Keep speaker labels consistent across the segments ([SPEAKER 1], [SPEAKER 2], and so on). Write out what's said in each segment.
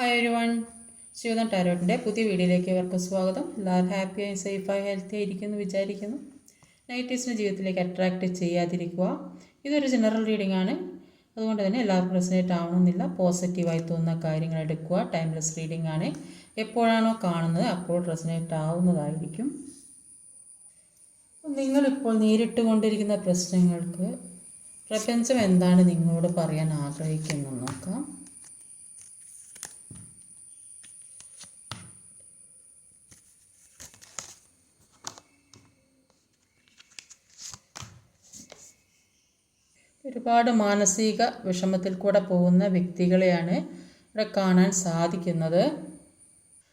[SPEAKER 1] Hi ഒരു one Shivadan ടാരോട്ടിന്റെ പുതിയ വീഡിയോയിലേക്ക് ഇവർക്ക് സ്വാഗതം. എല്ലാവരും ഹാപ്പിയായി സേഫായി ഹെൽത്തി ആയിരിക്കുമെന്ന് വിചാരിക്കുന്നു. നൈറ്റീസിനെ ജീവിതത്തിലേക്ക് അട്രാക്റ്റ് ചെയ്യാതിരിക്കുക. ഇതൊരു ജനറൽ റീഡിംഗ് ആണ്. അതുകൊണ്ട് തന്നെ എല്ലാവർക്കും റെസിനേറ്റ് ആവണമെന്നില്ല. പോസിറ്റീവായി തോന്നുന്ന കാര്യങ്ങൾ എടുക്കുക. ടൈംലെസ് റീഡിംഗ് ആണ്. എപ്പോഴാണോ കാണുന്നത് അപ്പോൾ റെസിനേറ്റ് ആവുന്നതായിരിക്കും. നിങ്ങളിപ്പോൾ നേരിട്ട് കൊണ്ടിരിക്കുന്ന പ്രശ്നങ്ങൾക്ക് പ്രപഞ്ചം എന്താണ് നിങ്ങളോട് പറയാൻ ആഗ്രഹിക്കുന്നത് നോക്കാം. ഒരുപാട് മാനസിക വിഷമത്തിൽ കൂടെ പോകുന്ന വ്യക്തികളെയാണ് ഇവിടെ കാണാൻ സാധിക്കുന്നത്.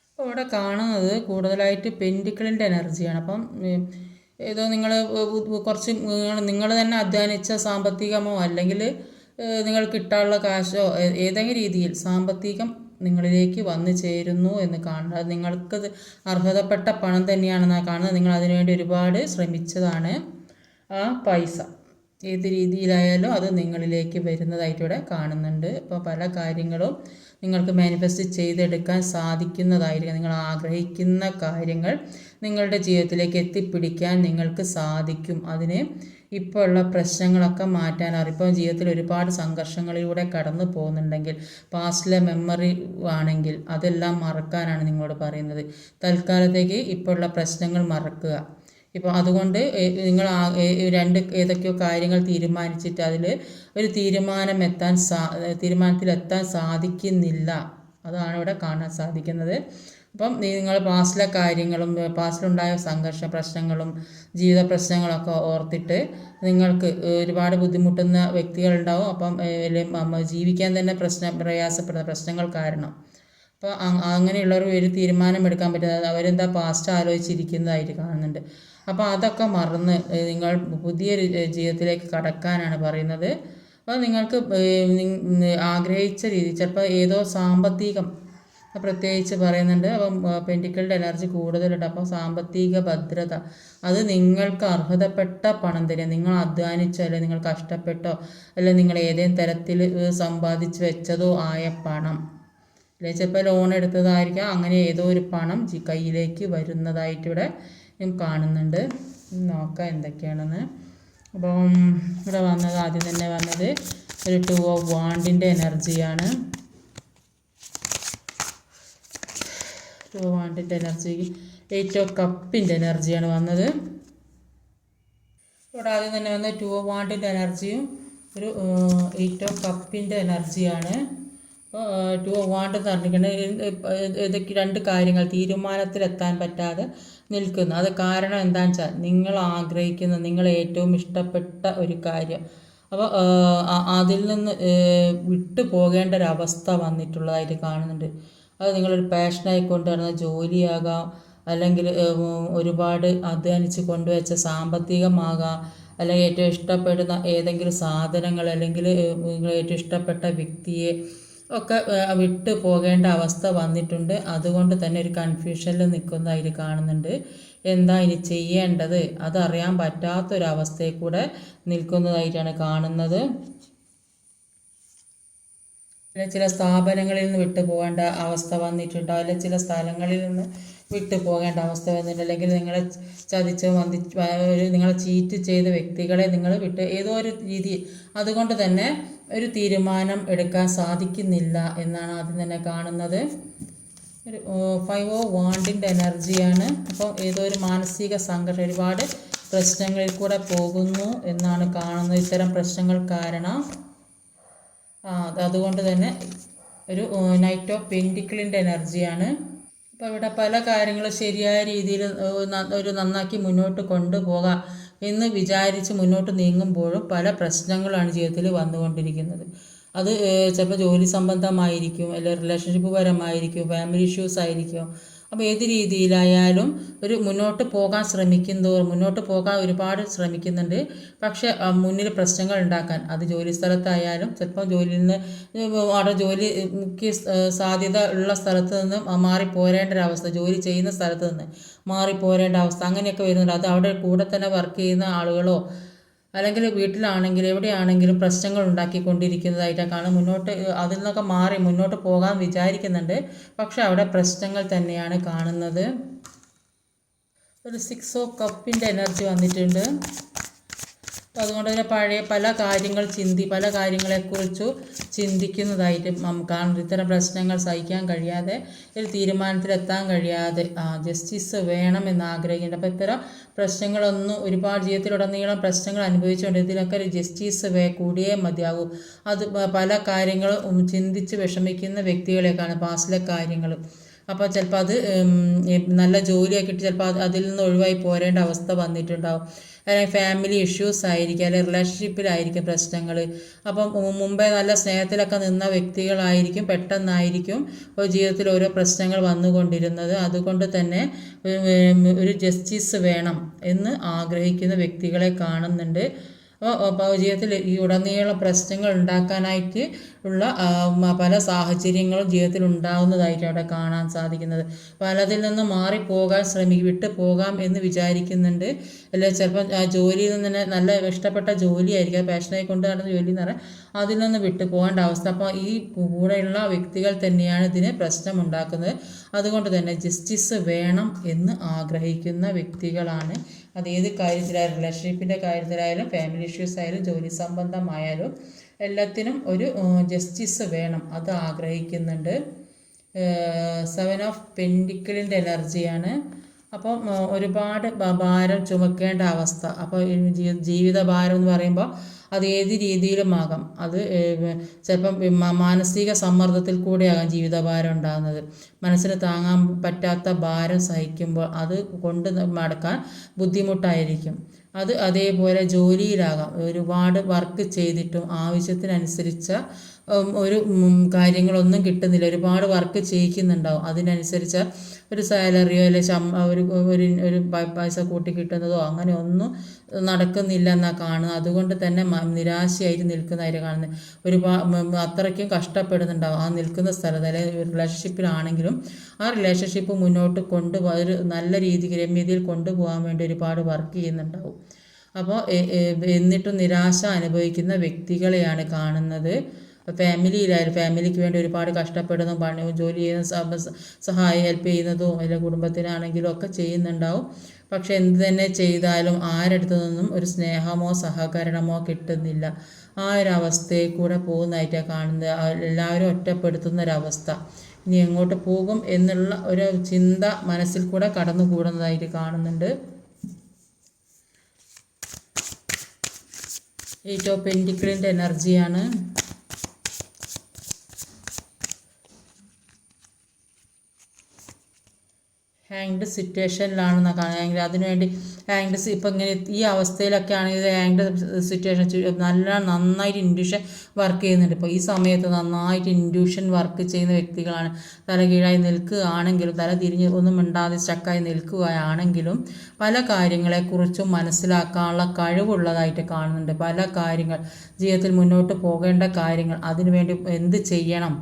[SPEAKER 1] അപ്പോൾ ഇവിടെ കാണുന്നത് കൂടുതലായിട്ട് പെൻഡിക്കിളിന്റെ എനർജിയാണ്. അപ്പം ഏതോ നിങ്ങൾ കുറച്ച് നിങ്ങൾ തന്നെ അധ്വാനിച്ച സാമ്പത്തികമോ അല്ലെങ്കിൽ നിങ്ങൾ കിട്ടാനുള്ള കാശോ ഏതെങ്കിലും രീതിയിൽ സാമ്പത്തികം നിങ്ങളിലേക്ക് വന്നു ചേരുന്നു എന്ന് കാണുന്നത്. നിങ്ങൾക്ക് അർഹതപ്പെട്ട പണം തന്നെയാണെന്നാണ് കാണുന്നത്. നിങ്ങൾ അതിനുവേണ്ടി ഒരുപാട് ശ്രമിച്ചതാണ് ആ പൈസ. ഏത് രീതിയിലായാലും അത് നിങ്ങളിലേക്ക് വരുന്നതായിട്ട് ഇവിടെ കാണുന്നുണ്ട്. അപ്പോൾ പല കാര്യങ്ങളും നിങ്ങൾക്ക് മാനിഫെസ്റ്റ് ചെയ്തെടുക്കാൻ സാധിക്കുന്നതായിരിക്കും. നിങ്ങൾ ആഗ്രഹിക്കുന്ന കാര്യങ്ങൾ നിങ്ങളുടെ ജീവിതത്തിലേക്ക് എത്തിപ്പിടിക്കാൻ നിങ്ങൾക്ക് സാധിക്കും. അതിന് ഇപ്പോൾ ഉള്ള പ്രശ്നങ്ങളൊക്കെ മാറ്റാൻ ഇപ്പോൾ ജീവിതത്തിൽ ഒരുപാട് സംഘർഷങ്ങളിലൂടെ കടന്നു പോകുന്നുണ്ടെങ്കിൽ പാസ്റ്റിലെ മെമ്മറി ആണെങ്കിൽ അതെല്ലാം മറക്കാനാണ് നിങ്ങളോട് പറയുന്നത്. തൽക്കാലത്തേക്ക് ഇപ്പോൾ ഉള്ള പ്രശ്നങ്ങൾ മറക്കുക. ഇപ്പോൾ അതുകൊണ്ട് നിങ്ങൾ രണ്ട് ഏതൊക്കെയോ കാര്യങ്ങൾ തീരുമാനിച്ചിട്ട് അതിൽ ഒരു തീരുമാനം എത്താൻ സാ തീരുമാനത്തിലെത്താൻ സാധിക്കുന്നില്ല. അതാണ് ഇവിടെ കാണാൻ സാധിക്കുന്നത്. അപ്പം നിങ്ങൾ പാസ്റ്റിലെ കാര്യങ്ങളും പാസ്റ്റിലുണ്ടായ സംഘർഷ പ്രശ്നങ്ങളും ജീവിത പ്രശ്നങ്ങളൊക്കെ ഓർത്തിട്ട് നിങ്ങൾക്ക് ഒരുപാട് ബുദ്ധിമുട്ടുന്ന വ്യക്തികളുണ്ടാവും. അപ്പം ജീവിക്കാൻ തന്നെ പ്രശ്ന പ്രയാസപ്പെടുന്ന പ്രശ്നങ്ങൾ കാരണം. അപ്പോൾ അങ്ങനെയുള്ളവർ ഒരു തീരുമാനം എടുക്കാൻ പറ്റുന്നത് അവരെന്താ പാസ്റ്റ് ആലോചിച്ചിരിക്കുന്നതായിട്ട് കാണുന്നുണ്ട്. അപ്പോൾ അതൊക്കെ മറന്ന് നിങ്ങൾ പുതിയൊരു ജീവിതത്തിലേക്ക് കടക്കാനാണ് പറയുന്നത്. അപ്പോൾ നിങ്ങൾക്ക് ആഗ്രഹിച്ച രീതി ചിലപ്പോൾ ഏതോ സാമ്പത്തികം പ്രത്യേകിച്ച് പറയുന്നുണ്ട്. അപ്പം പെന്റിക്കളുടെ എനർജി കൂടുതലുണ്ട്. അപ്പോൾ സാമ്പത്തിക ഭദ്രത അത് നിങ്ങൾക്ക് അർഹതപ്പെട്ട പണം തരിക. നിങ്ങൾ അധ്വാനിച്ചോ അല്ലെങ്കിൽ നിങ്ങൾ കഷ്ടപ്പെട്ടോ അല്ലെങ്കിൽ നിങ്ങൾ ഏതെങ്കിലും തരത്തിൽ സമ്പാദിച്ച് വെച്ചതോ ആയ പണം. അല്ലെങ്കിൽ ചിലപ്പോൾ ലോൺ എടുത്തതായിരിക്കാം. അങ്ങനെ ഏതോ ഒരു പണം കയ്യിലേക്ക് വരുന്നതായിട്ട് ഇവിടെ ഞാൻ കാണുന്നുണ്ട്. നോക്കാം എന്തൊക്കെയാണെന്ന്. അപ്പം ഇവിടെ വന്നത് ആദ്യം തന്നെ വന്നത് ഒരു ടു ഓഫ് വാണ്ടിന്റെ എനർജിയാണ് ടു ഓഫ് വാണ്ടിന്റെ എനർജി എയ്റ്റ് ഓഫ് കപ്പിന്റെ എനർജിയാണ് വന്നത്. ഇവിടെ ആദ്യം തന്നെ വന്ന ടു ഓഫ് വാണ്ടിന്റെ എനർജിയും ഒരു എയ്റ്റ് ഓഫ് കപ്പിന്റെ എനർജിയാണ് ടു ഓഫ് വാണ്ട് എന്ന് പറഞ്ഞിരിക്കുന്നത് ഇതൊക്കെ രണ്ട് കാര്യങ്ങൾ തീരുമാനത്തിലെത്താൻ പറ്റാതെ നിൽക്കുന്നു. അത് കാരണം എന്താണെന്ന് വെച്ചാൽ നിങ്ങൾ ആഗ്രഹിക്കുന്ന നിങ്ങൾ ഏറ്റവും ഇഷ്ടപ്പെട്ട ഒരു കാര്യം. അപ്പോൾ അതിൽ നിന്ന് വിട്ടു പോകേണ്ട ഒരു അവസ്ഥ വന്നിട്ടുള്ളതായിട്ട് കാണുന്നുണ്ട്. അത് നിങ്ങളൊരു പാഷനായി കൊണ്ടുവരുന്ന ജോലിയാകാം. അല്ലെങ്കിൽ ഒരുപാട് അധ്വാനിച്ച് കൊണ്ടുവച്ച സാമ്പത്തികമാകാം. അല്ലെങ്കിൽ ഏറ്റവും ഇഷ്ടപ്പെടുന്ന ഏതെങ്കിലും സാധനങ്ങൾ അല്ലെങ്കിൽ നിങ്ങൾ ഏറ്റവും ഇഷ്ടപ്പെട്ട വ്യക്തിയെ ഒക്കെ വിട്ടു പോകേണ്ട അവസ്ഥ വന്നിട്ടുണ്ട്. അതുകൊണ്ട് തന്നെ ഒരു കൺഫ്യൂഷനിൽ നിൽക്കുന്നതായിട്ട് കാണുന്നുണ്ട്. എന്താ ഇനി ചെയ്യേണ്ടത്? അതറിയാൻ പറ്റാത്തൊരവസ്ഥയിൽ കൂടെ നിൽക്കുന്നതായിട്ടാണ് കാണുന്നത്. പിന്നെ ചില സ്ഥാപനങ്ങളിൽ നിന്ന് വിട്ടുപോകേണ്ട അവസ്ഥ വന്നിട്ടുണ്ട്. അതിൽ ചില സ്ഥലങ്ങളിൽ നിന്ന് വിട്ടു പോകേണ്ട അവസ്ഥ വന്നിട്ടുണ്ട് അല്ലെങ്കിൽ നിങ്ങളെ ചതിച്ചോ വന്ദിച്ചോ ഒരു നിങ്ങളെ ചീറ്റ് ചെയ്ത വ്യക്തികളെ നിങ്ങൾ വിട്ട് ഏതോ ഒരു രീതി അതുകൊണ്ട് തന്നെ ഒരു തീരുമാനം എടുക്കാൻ സാധിക്കുന്നില്ല എന്നാണ് ആദ്യം തന്നെ കാണുന്നത്. ഒരു ഫൈവ് ഓ വാണ്ടിന്റെ എനർജിയാണ്. അപ്പോൾ ഏതോ ഒരു മാനസിക സംഘർഷം ഒരുപാട് പ്രശ്നങ്ങളിൽ കൂടെ പോകുന്നു എന്നാണ് കാണുന്നത്. ഇത്തരം പ്രശ്നങ്ങൾ കാരണം. അതുകൊണ്ട് തന്നെ ഒരു നൈറ്റ് ഓഫ് പെന്റിക്കിളിന്റെ എനർജിയാണ്. അപ്പോൾ ഇവിടെ പല കാര്യങ്ങളും ശരിയായ രീതിയിൽ ഒരു നന്നാക്കി മുന്നോട്ട് കൊണ്ടുപോകാം എന്ന് വിചാരിച്ച് മുന്നോട്ട് നീങ്ങുമ്പോഴും പല പ്രശ്നങ്ങളാണ് ജീവിതത്തിൽ വന്നുകൊണ്ടിരിക്കുന്നത്. അത് ചിലപ്പോൾ ജോലി സംബന്ധമായിരിക്കും അല്ലെങ്കിൽ റിലേഷൻഷിപ്പ് പരമായിരിക്കും ഫാമിലി ഇഷ്യൂസ് ആയിരിക്കും അപ്പോൾ ഏത് രീതിയിലായാലും ഒരു മുന്നോട്ട് പോകാൻ ശ്രമിക്കും തോറും മുന്നോട്ട് പോകാൻ ഒരുപാട് ശ്രമിക്കുന്നുണ്ട്. പക്ഷേ മുന്നിൽ പ്രശ്നങ്ങൾ ഉണ്ടാക്കാൻ അത് ജോലി സ്ഥലത്തായാലും ചിലപ്പോൾ ജോലിയിൽ നിന്ന് അവിടെ ജോലി മുഖ്യ സാധ്യത ഉള്ള സ്ഥലത്ത് നിന്നും മാറി പോരേണ്ട ഒരു അവസ്ഥ ജോലി ചെയ്യുന്ന സ്ഥലത്ത് നിന്ന് മാറി പോരേണ്ട അവസ്ഥ അങ്ങനെയൊക്കെ വരുന്നുണ്ട്. അത് അവിടെ കൂടെ തന്നെ വർക്ക് ചെയ്യുന്ന ആളുകളോ അല്ലെങ്കിൽ വീട്ടിലാണെങ്കിലും എവിടെയാണെങ്കിലും പ്രശ്നങ്ങൾ ഉണ്ടാക്കിക്കൊണ്ടിരിക്കുന്നതായിട്ടാണ് കാണും മുന്നോട്ട് അതിൽ നിന്നൊക്കെ മാറി മുന്നോട്ട് പോകാൻ വിചാരിക്കുന്നുണ്ട്. പക്ഷെ അവിടെ പ്രശ്നങ്ങൾ തന്നെയാണ് കാണുന്നത്. ഒരു സിക്സ് ഓഫ് കപ്പിന്റെ എനർജി വന്നിട്ടുണ്ട്. അതുകൊണ്ട് തന്നെ പഴയ പല കാര്യങ്ങൾ ചിന്തി പല കാര്യങ്ങളെക്കുറിച്ച് ചിന്തിക്കുന്നതായിട്ട് നമുക്ക് കാണുന്നു ഇത്തരം പ്രശ്നങ്ങൾ സഹിക്കാൻ കഴിയാതെ ഒരു തീരുമാനത്തിലെത്താൻ കഴിയാതെ ജസ്റ്റിസ് വേണമെന്ന് ആഗ്രഹിക്കുന്നുണ്ട് അപ്പോൾ ഇത്തരം പ്രശ്നങ്ങളൊന്നും ഒരുപാട് ജീവിതത്തിലുടനീളം പ്രശ്നങ്ങൾ അനുഭവിച്ചുകൊണ്ട് ഇതിനൊക്കെ ഒരു ജസ്റ്റിസ് വേ കൂടിയേ മതിയാകൂ. അത് പല കാര്യങ്ങളും ചിന്തിച്ച് വിഷമിക്കുന്ന വ്യക്തികളെക്കാണ് പാസ്റ്റിലെ കാര്യങ്ങൾ അപ്പോൾ ചിലപ്പോൾ അത് നല്ല ജോലിയൊക്കെ കിട്ടി ചിലപ്പോൾ അതിൽ നിന്ന് ഒഴിവായി പോരേണ്ട അവസ്ഥ വന്നിട്ടുണ്ടാവും. അല്ലെങ്കിൽ ഫാമിലി ഇഷ്യൂസ് ആയിരിക്കും അല്ലെങ്കിൽ റിലേഷൻഷിപ്പിലായിരിക്കും പ്രശ്നങ്ങൾ അപ്പം മുമ്പേ നല്ല സ്നേഹത്തിലൊക്കെ നിന്ന വ്യക്തികളായിരിക്കും പെട്ടെന്നായിരിക്കും ഒരു ജീവിതത്തിൽ ഓരോ പ്രശ്നങ്ങൾ വന്നുകൊണ്ടിരുന്നത്. അതുകൊണ്ട് തന്നെ ഒരു ജസ്റ്റിസ് വേണം എന്ന് ആഗ്രഹിക്കുന്ന വ്യക്തികളെ കാണുന്നുണ്ട്. അപ്പോൾ ജീവിതത്തിൽ ഈ ഉടനീളം പ്രശ്നങ്ങൾ ഉണ്ടാക്കാനായിട്ട് ഉള്ള പല സാഹചര്യങ്ങളും ജീവിതത്തിൽ ഉണ്ടാകുന്നതായിട്ട് അവിടെ കാണാൻ സാധിക്കുന്നത്. പലതിൽ നിന്ന് മാറിപ്പോകാൻ ശ്രമിക്കും വിട്ടു പോകാം എന്ന് വിചാരിക്കുന്നുണ്ട്. അല്ലെ ചിലപ്പം ജോലിയിൽ നിന്ന് തന്നെ നല്ല ഇഷ്ടപ്പെട്ട ജോലിയായിരിക്കും. പാഷനായി കൊണ്ട് നടന്ന ജോലി എന്ന് പറഞ്ഞാൽ അതിൽ നിന്ന് വിട്ടു പോകേണ്ട അവസ്ഥ. അപ്പോൾ ഈ കൂടെയുള്ള വ്യക്തികൾ തന്നെയാണ് ഇതിന് പ്രശ്നം ഉണ്ടാക്കുന്നത്. അതുകൊണ്ട് തന്നെ ജസ്റ്റിസ് വേണം എന്ന് ആഗ്രഹിക്കുന്ന വ്യക്തികളാണ് അത് ഏത് കാര്യത്തിലായാലും റിലേഷൻഷിപ്പിന്റെ കാര്യത്തിലായാലും ഫാമിലി ഇഷ്യൂസ് ആയാലും ജോലി സംബന്ധമായാലും എല്ലാത്തിനും ഒരു ജസ്റ്റിസ് വേണം. അത് ആഗ്രഹിക്കുന്നുണ്ട്. സെവൻ ഓഫ് പെൻഡിക്കിളിന്റെ എനർജിയാണ് അപ്പം ഒരുപാട് ഭാരം ചുമക്കേണ്ട അവസ്ഥ. അപ്പോൾ ജീവിത ഭാരം എന്ന് പറയുമ്പോൾ അത് ഏത് രീതിയിലുമാകാം. അത് ചിലപ്പം മാനസിക സമ്മർദ്ദത്തിൽ കൂടെയാകാം ജീവിതഭാരം ഉണ്ടാകുന്നത്. മനസ്സിന് താങ്ങാൻ പറ്റാത്ത ഭാരം സഹിക്കുമ്പോൾ അത് കൊണ്ട് മടക്കാൻ ബുദ്ധിമുട്ടായിരിക്കും. അത് അതേപോലെ ജോലിയിലാകാം. ഒരുപാട് വർക്ക് ചെയ്തിട്ടും ആവശ്യത്തിനനുസരിച്ച ഒരു കാര്യങ്ങളൊന്നും കിട്ടുന്നില്ല. ഒരുപാട് വർക്ക് ചെയ്യിക്കുന്നുണ്ടാവും. അതിനനുസരിച്ച് ഒരു സാലറിയോ അല്ലെ ഒരു ഒരു ഒരു പൈസ കൂട്ടി കിട്ടുന്നതോ അങ്ങനെ ഒന്നും നടക്കുന്നില്ല എന്നാണ് കാണുന്നത്. അതുകൊണ്ട് തന്നെ നിരാശയായിട്ട് നിൽക്കുന്നതായിട്ട് കാണുന്നത് ഒരുപാട് അത്രയ്ക്കും കഷ്ടപ്പെടുന്നുണ്ടാവും. ആ നിൽക്കുന്ന സ്ഥലത്ത് അല്ലെങ്കിൽ റിലേഷൻഷിപ്പിലാണെങ്കിലും ആ റിലേഷൻഷിപ്പ് മുന്നോട്ട് കൊണ്ടുപോകാൻ ഒരു നല്ല രീതിക്ക് രമ്യതയിൽ കൊണ്ടുപോകാൻ വേണ്ടി ഒരുപാട് വർക്ക് ചെയ്യുന്നുണ്ടാവും. അപ്പോൾ എന്നിട്ടും നിരാശ അനുഭവിക്കുന്ന വ്യക്തികളെയാണ് കാണുന്നത്. ഫാമിലിയിലായാലും ഫാമിലിക്ക് വേണ്ടി ഒരുപാട് കഷ്ടപ്പെടുന്നു പണിയും ജോലി ചെയ്യുന്ന സഹായം ഹെൽപ്പ് ചെയ്യുന്നതും അല്ലെങ്കിൽ കുടുംബത്തിനാണെങ്കിലും ഒക്കെ ചെയ്യുന്നുണ്ടാവും. പക്ഷെ എന്ത് തന്നെ ചെയ്താലും ആരടുത്തു നിന്നും ഒരു സ്നേഹമോ സഹകരണമോ കിട്ടുന്നില്ല. ആ ഒരു അവസ്ഥയിൽ കൂടെ പോകുന്നതായിട്ടാണ് കാണുന്നത്. എല്ലാവരും ഒറ്റപ്പെടുത്തുന്ന ഒരവസ്ഥ ഇനി എങ്ങോട്ട് പോകും എന്നുള്ള ഒരു ചിന്ത മനസ്സിൽ കൂടെ കടന്നു കൂടുന്നതായിട്ട് കാണുന്നുണ്ട് എയ്റ്റ് ഓഫ് എനർജിയാണ് ഹാങ്ഡ് സിറ്റുവേഷനിലാണെന്ന് കാണുക അതിനുവേണ്ടി ഹാങ്ഡ് ഇപ്പം ഇങ്ങനെ ഈ അവസ്ഥയിലൊക്കെ ആണെങ്കിൽ ഹാങ്ഡ് സിറ്റുവേഷൻ നല്ല നന്നായിട്ട് ഇൻഡ്യൂഷൻ വർക്ക് ചെയ്യുന്നുണ്ട്. ഇപ്പോൾ ഈ സമയത്ത് നന്നായിട്ട് ഇൻഡ്യൂഷൻ വർക്ക് ചെയ്യുന്ന വ്യക്തികളാണ്. തല കീഴായി നിൽക്കുകയാണെങ്കിലും തല തിരിഞ്ഞ് ഒന്നും മിണ്ടാതെ സ്റ്റക്കായി നിൽക്കുകയാണെങ്കിലും പല കാര്യങ്ങളെക്കുറിച്ചും മനസ്സിലാക്കാനുള്ള കഴിവുള്ളതായിട്ട് കാണുന്നുണ്ട്. പല കാര്യങ്ങൾ ജീവിതത്തിൽ മുന്നോട്ട് പോകേണ്ട കാര്യങ്ങൾ അതിനുവേണ്ടി എന്ത് ചെയ്യണം?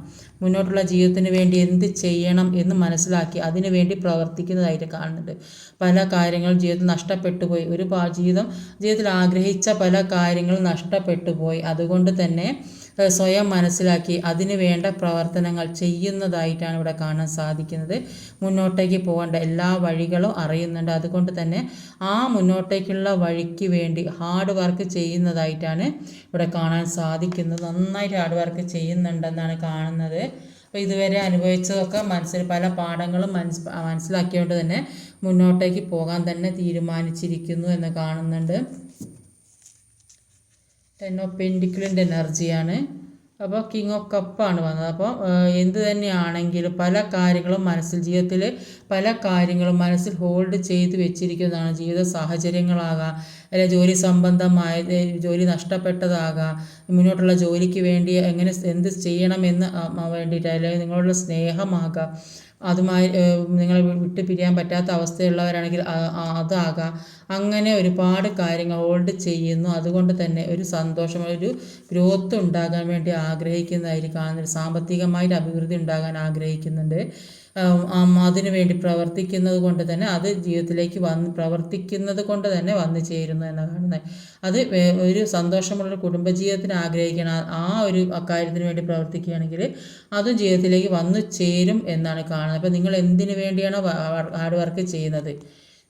[SPEAKER 1] മുന്നോട്ടുള്ള ജീവിതത്തിന് വേണ്ടി എന്ത് ചെയ്യണം എന്ന് മനസ്സിലാക്കി അതിനുവേണ്ടി പ്രവർത്തിക്കുന്നതായിട്ട് കാണുന്നുണ്ട്. പല കാര്യങ്ങളും ജീവിതത്തിൽ നഷ്ടപ്പെട്ടു പോയി. ഒരു ജീവിതം ജീവിതത്തിൽ ആഗ്രഹിച്ച പല കാര്യങ്ങളും നഷ്ടപ്പെട്ടു പോയി. അതുകൊണ്ട് തന്നെ സ്വയം മനസ്സിലാക്കി അതിന് വേണ്ട പ്രവർത്തനങ്ങൾ ചെയ്യുന്നതായിട്ടാണ് ഇവിടെ കാണാൻ സാധിക്കുന്നത്. മുന്നോട്ടേക്ക് പോകേണ്ട എല്ലാ വഴികളും അറിയുന്നുണ്ട്. അതുകൊണ്ട് തന്നെ ആ മുന്നോട്ടേക്കുള്ള വഴിക്ക് വേണ്ടി ഹാർഡ് വർക്ക് ചെയ്യുന്നതായിട്ടാണ് ഇവിടെ കാണാൻ സാധിക്കുന്നത്. നന്നായിട്ട് ഹാർഡ് വർക്ക് ചെയ്യുന്നുണ്ടെന്നാണ് കാണുന്നത്. അപ്പോൾ ഇതുവരെ അനുഭവിച്ചതൊക്കെ മനസ്സിൽ പല പാഠങ്ങളും മനസ് മനസ്സിലാക്കിയതുകൊണ്ട് തന്നെ മുന്നോട്ടേക്ക് പോകാൻ തന്നെ തീരുമാനിച്ചിരിക്കുന്നു എന്ന് കാണുന്നുണ്ട്. ടെൻ ഓഫ് പെൻഡിക്കിളിന്റെ എനർജിയാണ് അപ്പോൾ കിങ് ഓഫ് കപ്പാണ് വന്നത്. അപ്പോൾ എന്ത് തന്നെയാണെങ്കിലും പല കാര്യങ്ങളും മനസ്സിൽ ജീവിതത്തിൽ പല കാര്യങ്ങളും മനസ്സിൽ ഹോൾഡ് ചെയ്ത് വെച്ചിരിക്കുന്നതാണ്. ജീവിത സാഹചര്യങ്ങളാകാം അല്ലെങ്കിൽ ജോലി സംബന്ധമായ ജോലി നഷ്ടപ്പെട്ടതാകാം മുന്നോട്ടുള്ള ജോലിക്ക് വേണ്ടി എങ്ങനെ എന്ത് ചെയ്യണമെന്ന് വേണ്ടിയിട്ട് അല്ലെങ്കിൽ നിങ്ങളുടെ സ്നേഹമാകാം. അതുമായി നിങ്ങളെ വിട്ട് പിരിയാൻ പറ്റാത്ത അവസ്ഥയുള്ളവരാണെങ്കിൽ അതാകാം. അങ്ങനെ ഒരുപാട് കാര്യങ്ങൾ ഹോൾഡ് ചെയ്യുന്നു. അതുകൊണ്ട് തന്നെ ഒരു സന്തോഷം ഒരു ഗ്രോത്ത് ഉണ്ടാകാൻ വേണ്ടി ആഗ്രഹിക്കുന്നതായിരിക്കും. സാമ്പത്തികമായിട്ട് അഭിവൃദ്ധി ഉണ്ടാകാൻ ആഗ്രഹിക്കുന്നുണ്ട്. അതിനു വേണ്ടി പ്രവർത്തിക്കുന്നത് കൊണ്ട് തന്നെ അത് ജീവിതത്തിലേക്ക് വന്ന് പ്രവർത്തിക്കുന്നത് കൊണ്ട് തന്നെ വന്നു ചേരുന്നു ചെയ്യുന്നു എന്ന് കാണുന്നത് അത് ഒരു സന്തോഷമുള്ള കുടുംബജീവിതത്തിന് ആഗ്രഹിക്കണം ആ- ഒരു അക്കാര്യത്തിന് വേണ്ടി പ്രവർത്തിക്കുകയാണെങ്കിൽ അതും ജീവിതത്തിലേക്ക് വന്നു ചേരും എന്നാണ് കാണുന്നത്. അപ്പോൾ നിങ്ങൾ എന്തിനു വേണ്ടിയാണോ ഹാർഡ് വർക്ക് ചെയ്യുന്നത്?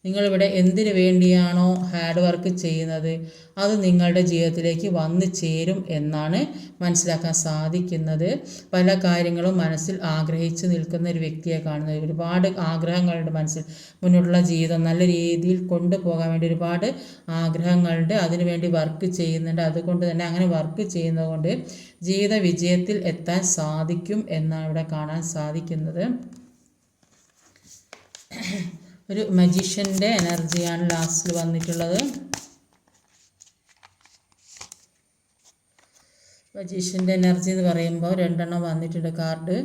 [SPEAKER 1] നിങ്ങളിവിടെ എന്തിനു വേണ്ടിയാണോ ഹാർഡ് വർക്ക് ചെയ്യുന്നത്? അത് നിങ്ങളുടെ ജീവിതത്തിലേക്ക് വന്നു ചേരും എന്നാണ് മനസ്സിലാക്കാൻ സാധിക്കുന്നത്. പല കാര്യങ്ങളും മനസ്സിൽ ആഗ്രഹിച്ച് നിൽക്കുന്ന ഒരു വ്യക്തിയെ കാണുന്നത് ഒരുപാട് ആഗ്രഹങ്ങളുണ്ട് മനസ്സിൽ. മുന്നോട്ടുള്ള ജീവിതം നല്ല രീതിയിൽ കൊണ്ടുപോകാൻ വേണ്ടി ഒരുപാട് ആഗ്രഹങ്ങളുണ്ട്. അതിനുവേണ്ടി വർക്ക് ചെയ്യുന്നുണ്ട്. അതുകൊണ്ട് തന്നെ അങ്ങനെ വർക്ക് ചെയ്യുന്നതുകൊണ്ട് ജീവിത വിജയത്തിൽ എത്താൻ സാധിക്കും എന്നാണ് ഇവിടെ കാണാൻ സാധിക്കുന്നത്. ഒരു മജീഷ്യന്റെ എനർജിയാണ് ലാസ്റ്റിൽ വന്നിട്ടുള്ളത്. മജീഷ്യന്റെ എനർജി എന്ന് പറയുമ്പോൾ രണ്ടെണ്ണം വന്നിട്ടുണ്ട് കാർഡ്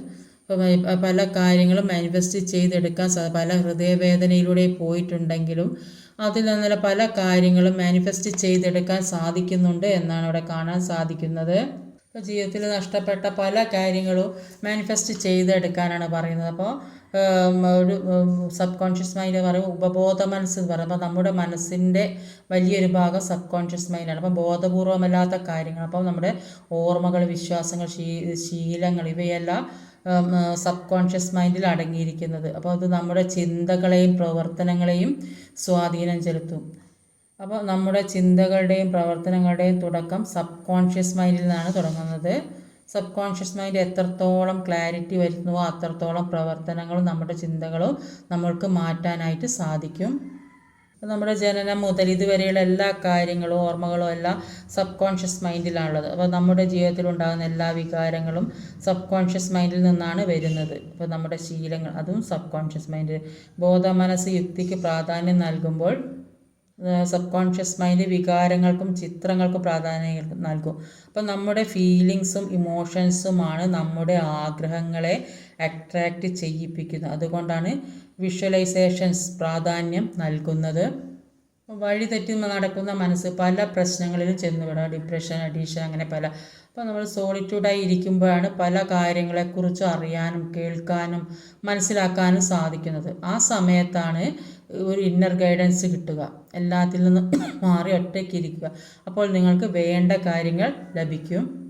[SPEAKER 1] പല കാര്യങ്ങളും മാനിഫെസ്റ്റ് ചെയ്തെടുക്കാൻ പല ഹൃദയവേദനയിലൂടെ പോയിട്ടുണ്ടെങ്കിലും അതിൽ നിന്നുള്ള പല കാര്യങ്ങളും മാനിഫെസ്റ്റ് ചെയ്തെടുക്കാൻ സാധിക്കുന്നുണ്ട് എന്നാണ് ഇവിടെ കാണാൻ സാധിക്കുന്നത്. ഇപ്പോൾ ജീവിതത്തിൽ നഷ്ടപ്പെട്ട പല കാര്യങ്ങളും മാനിഫെസ്റ്റ് ചെയ്തെടുക്കാനാണ് പറയുന്നത്. അപ്പോൾ ഒരു സബ് കോൺഷ്യസ് മൈൻഡ് പറയും ഉപബോധ മനസ്സ് എന്ന് പറയുമ്പോൾ നമ്മുടെ മനസ്സിന്റെ വലിയൊരു ഭാഗം സബ് കോൺഷ്യസ് മൈൻഡാണ് അപ്പോൾ ബോധപൂർവമല്ലാത്ത കാര്യങ്ങൾ അപ്പോൾ നമ്മുടെ ഓർമ്മകൾ വിശ്വാസങ്ങൾ ശീ ശീലങ്ങൾ ഇവയെല്ലാം സബ് കോൺഷ്യസ് മൈൻഡിൽ അടങ്ങിയിരിക്കുന്നത്. അപ്പോൾ അത് നമ്മുടെ ചിന്തകളെയും പ്രവർത്തനങ്ങളെയും സ്വാധീനം ചെലുത്തും. അപ്പോൾ നമ്മുടെ ചിന്തകളുടെയും പ്രവർത്തനങ്ങളുടെയും തുടക്കം സബ് കോൺഷ്യസ് മൈൻഡിൽ നിന്നാണ് തുടങ്ങുന്നത്. സബ് കോൺഷ്യസ് മൈൻഡ് എത്രത്തോളം ക്ലാരിറ്റി വരുന്നുവോ അത്രത്തോളം പ്രവർത്തനങ്ങളും നമ്മുടെ ചിന്തകളും നമ്മൾക്ക് മാറ്റാനായിട്ട് സാധിക്കും. നമ്മുടെ ജനനം മുതൽ ഇതുവരെയുള്ള എല്ലാ കാര്യങ്ങളും ഓർമ്മകളും എല്ലാം സബ് കോൺഷ്യസ് മൈൻഡിലാണുള്ളത് അപ്പോൾ നമ്മുടെ ജീവിതത്തിൽ ഉണ്ടാകുന്ന എല്ലാ വികാരങ്ങളും സബ് കോൺഷ്യസ് മൈൻഡിൽ നിന്നാണ് വരുന്നത്. അപ്പോൾ നമ്മുടെ ശീലങ്ങൾ അതും സബ് കോൺഷ്യസ് മൈൻഡ് ബോധ യുക്തിക്ക് പ്രാധാന്യം നൽകുമ്പോൾ സബ് കോൺഷ്യസ് മൈൻഡ് വികാരങ്ങൾക്കും ചിത്രങ്ങൾക്കും പ്രാധാന്യം നൽകും. അപ്പം നമ്മുടെ ഫീലിങ്സും ഇമോഷൻസുമാണ് നമ്മുടെ ആഗ്രഹങ്ങളെ അട്രാക്റ്റ് ചെയ്യിപ്പിക്കുന്നത്. അതുകൊണ്ടാണ് വിഷ്വലൈസേഷൻസ് പ്രാധാന്യം നൽകുന്നത്. വഴി നടക്കുന്ന മനസ്സ് പല പ്രശ്നങ്ങളിലും ചെന്നുവിടാം. ഡിപ്രഷൻ അഡീഷൻ അങ്ങനെ പല. അപ്പോൾ നമ്മൾ സോളിറ്റ്യൂഡായി ഇരിക്കുമ്പോഴാണ് പല കാര്യങ്ങളെക്കുറിച്ച് അറിയാനും കേൾക്കാനും മനസ്സിലാക്കാനും സാധിക്കുന്നത്. ആ സമയത്താണ് ഒരു ഇന്നർ ഗൈഡൻസ് കിട്ടുക. എല്ലാത്തിൽ നിന്നും മാറി ഒറ്റയ്ക്ക് ഇരിക്കുക. അപ്പോൾ നിങ്ങൾക്ക് വേണ്ട കാര്യങ്ങൾ ലഭിക്കും.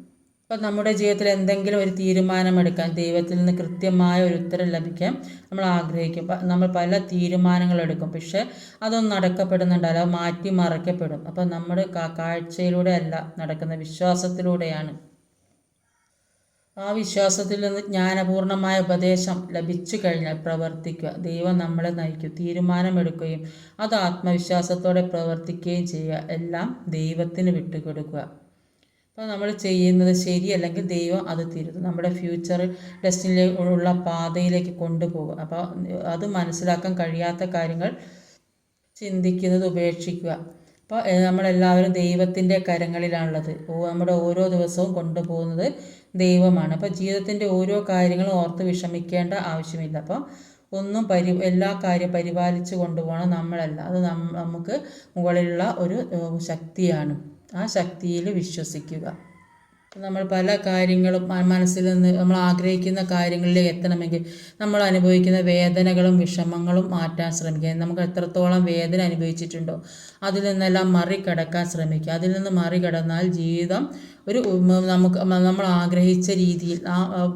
[SPEAKER 1] അപ്പോൾ നമ്മുടെ ജീവിതത്തിൽ എന്തെങ്കിലും ഒരു തീരുമാനമെടുക്കാൻ ദൈവത്തിൽ നിന്ന് കൃത്യമായ ഒരു ഉത്തരം ലഭിക്കാൻ നമ്മൾ ആഗ്രഹിക്കും. നമ്മൾ പല തീരുമാനങ്ങൾ എടുക്കും. പക്ഷേ അതൊന്നും നടക്കപ്പെടുന്നുണ്ടല്ല അത് മാറ്റി മറക്കപ്പെടും. അപ്പോൾ നമ്മുടെ കാഴ്ചയിലൂടെ അല്ല നടക്കുന്ന വിശ്വാസത്തിലൂടെയാണ്. ആ വിശ്വാസത്തിൽ നിന്ന് ജ്ഞാനപൂർണമായ ഉപദേശം ലഭിച്ചു കഴിഞ്ഞാൽ പ്രവർത്തിക്കുക. ദൈവം നമ്മളെ നയിക്കും തീരുമാനമെടുക്കുകയും അത് ആത്മവിശ്വാസത്തോടെ പ്രവർത്തിക്കുകയും ചെയ്യുക. എല്ലാം ദൈവത്തിന് വിട്ടുകൊടുക്കുക. അപ്പോൾ നമ്മൾ ചെയ്യുന്നത് ശരിയല്ലെങ്കിൽ ദൈവം അത് തിരുത്തും നമ്മുടെ ഫ്യൂച്ചർ ഡെസ്റ്റിനിലുള്ള പാതയിലേക്ക് കൊണ്ടുപോകും അപ്പോൾ അത് മനസ്സിലാക്കാൻ കഴിയാത്ത കാര്യങ്ങൾ ചിന്തിക്കുന്നത് ഉപേക്ഷിക്കുക. അപ്പോൾ നമ്മളെല്ലാവരും ദൈവത്തിന്റെ കരങ്ങളിലാണുള്ളത്. നമ്മുടെ ഓരോ ദിവസവും കൊണ്ടുപോകുന്നത് ദൈവമാണ്. അപ്പോൾ ജീവിതത്തിന്റെ ഓരോ കാര്യങ്ങളും ഓർത്ത് വിഷമിക്കേണ്ട ആവശ്യമില്ല. അപ്പോൾ ഒന്നും പരി എല്ലാ കാര്യം പരിപാലിച്ച് കൊണ്ടുപോകണം നമ്മളല്ല. അത് നമുക്ക് മുകളിലുള്ള ഒരു ശക്തിയാണ്. ആ ശക്തിയിൽ വിശ്വസിക്കുക. നമ്മൾ പല കാര്യങ്ങളും മനസ്സിൽ നിന്ന് നമ്മൾ ആഗ്രഹിക്കുന്ന കാര്യങ്ങളിലേക്ക് എത്തണമെങ്കിൽ നമ്മൾ അനുഭവിക്കുന്ന വേദനകളും വിഷമങ്ങളും മാറ്റാൻ ശ്രമിക്കുക. നമുക്ക് എത്രത്തോളം വേദന അനുഭവിച്ചിട്ടുണ്ടോ അതിൽ നിന്നെല്ലാം മറികടക്കാൻ ശ്രമിക്കുക. അതിൽ നിന്ന് മറികടന്നാൽ ജീവിതം ഒരു നമുക്ക് നമ്മൾ ആഗ്രഹിച്ച രീതിയിൽ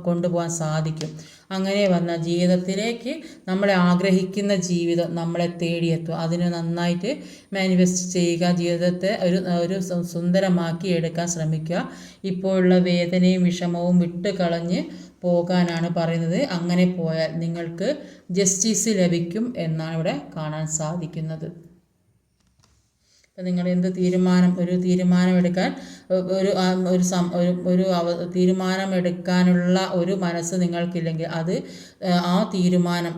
[SPEAKER 1] കൊണ്ടുപോകാൻ സാധിക്കും. അങ്ങനെ വന്ന ജീവിതത്തിലേക്ക് നമ്മളെ ആഗ്രഹിക്കുന്ന ജീവിതം നമ്മളെ തേടിയെത്തും അതിനെ നന്നായിട്ട് മാനിഫെസ്റ്റ് ചെയ്യുക. ജീവിതത്തെ ഒരു ഒരു സുന്ദരമാക്കി എടുക്കാൻ ശ്രമിക്കുക. ഇപ്പോഴുള്ള വേദനയും വിഷമവും വിട്ട് കളഞ്ഞ് പോകാനാണ് പറയുന്നത്. അങ്ങനെ പോയാൽ നിങ്ങൾക്ക് ജസ്റ്റിസ് ലഭിക്കും എന്നാണ് ഇവിടെ കാണാൻ സാധിക്കുന്നത്. അപ്പം നിങ്ങൾ എന്ത് തീരുമാനം ഒരു തീരുമാനമെടുക്കാൻ ഒരു ഒരു സം ഒരു തീരുമാനമെടുക്കാനുള്ള ഒരു മനസ്സ് നിങ്ങൾക്കില്ലെങ്കിൽ അത് ആ തീരുമാനം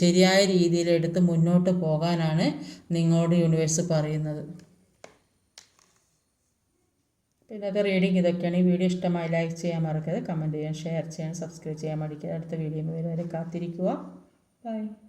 [SPEAKER 1] ശരിയായ രീതിയിൽ എടുത്ത് മുന്നോട്ട് പോകാനാണ് നിങ്ങളോട് യൂണിവേഴ്സ് പറയുന്നത്. ഇന്നത്തെ റീഡിങ് ഇതൊക്കെയാണ്. ഈ വീഡിയോ ഇഷ്ടമായി ലൈക്ക് ചെയ്യാൻ മറക്കരുത്. കമന്റ് ചെയ്യാൻ ഷെയർ ചെയ്യാൻ സബ്സ്ക്രൈബ് ചെയ്യാൻ മടിക്കരുത്. അടുത്ത വീഡിയോ വരെ കാത്തിരിക്കുക. ബൈ